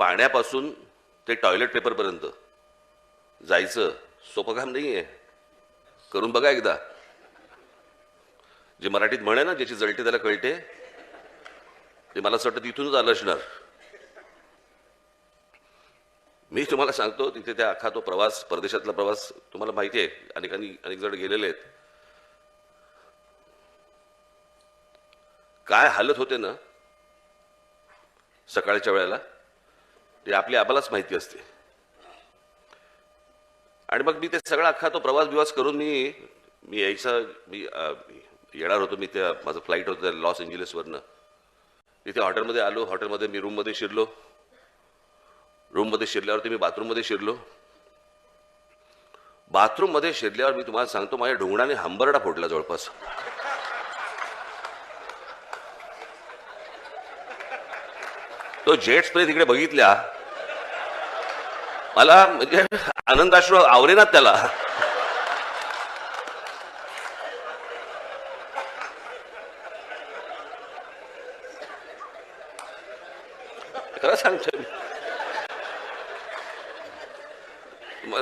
पाण्यापासून ते टॉयलेट पेपरपर्यंत जायचं. सोपं काम नाही आहे करून बघा एकदा. जे मराठीत म्हणे ना ज्याची जळते त्याला कळते ते मला असं वाटतं तिथूनच आलं असणार. मी तुम्हाला सांगतो तिथे त्या अख्खा तो प्रवास परदेशातला प्रवास तुम्हाला माहिती आहे. अनेकांनी अनेक जण गेलेले आहेत. काय हालत होते ना सकाळच्या वेळेला? ते आपल्या आपल्यालाच माहिती असते. आणि मग मी ते सगळा अख्खा तो प्रवास बिवास करून मी मी यायचा मी येणार होतो मी त्या माझं फ्लाईट होतं लॉस एंजलिसवरनं तिथे हॉटेलमध्ये आलो हॉटेलमध्ये मी रूममध्ये शिरलो. रूममध्ये शिरल्यावरती मी बाथरूममध्ये शिरलो. बाथरूममध्ये शिरल्यावर मी तुम्हाला सांगतो माझ्या ढोंगणाने हंबरडा फोडला जवळपास. तो जेट स्प्रे तिकडे बघितल्या मला म्हणजे आनंदाश्रू आवरेनात त्याला. खरं सांगतो मी.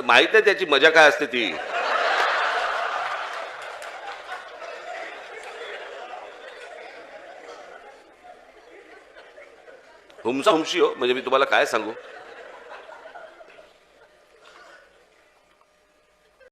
माहीत आहे त्याची मजा काय असते ती. हुमसा हुमशी हो म्हणजे मी तुम्हाला काय सांगू?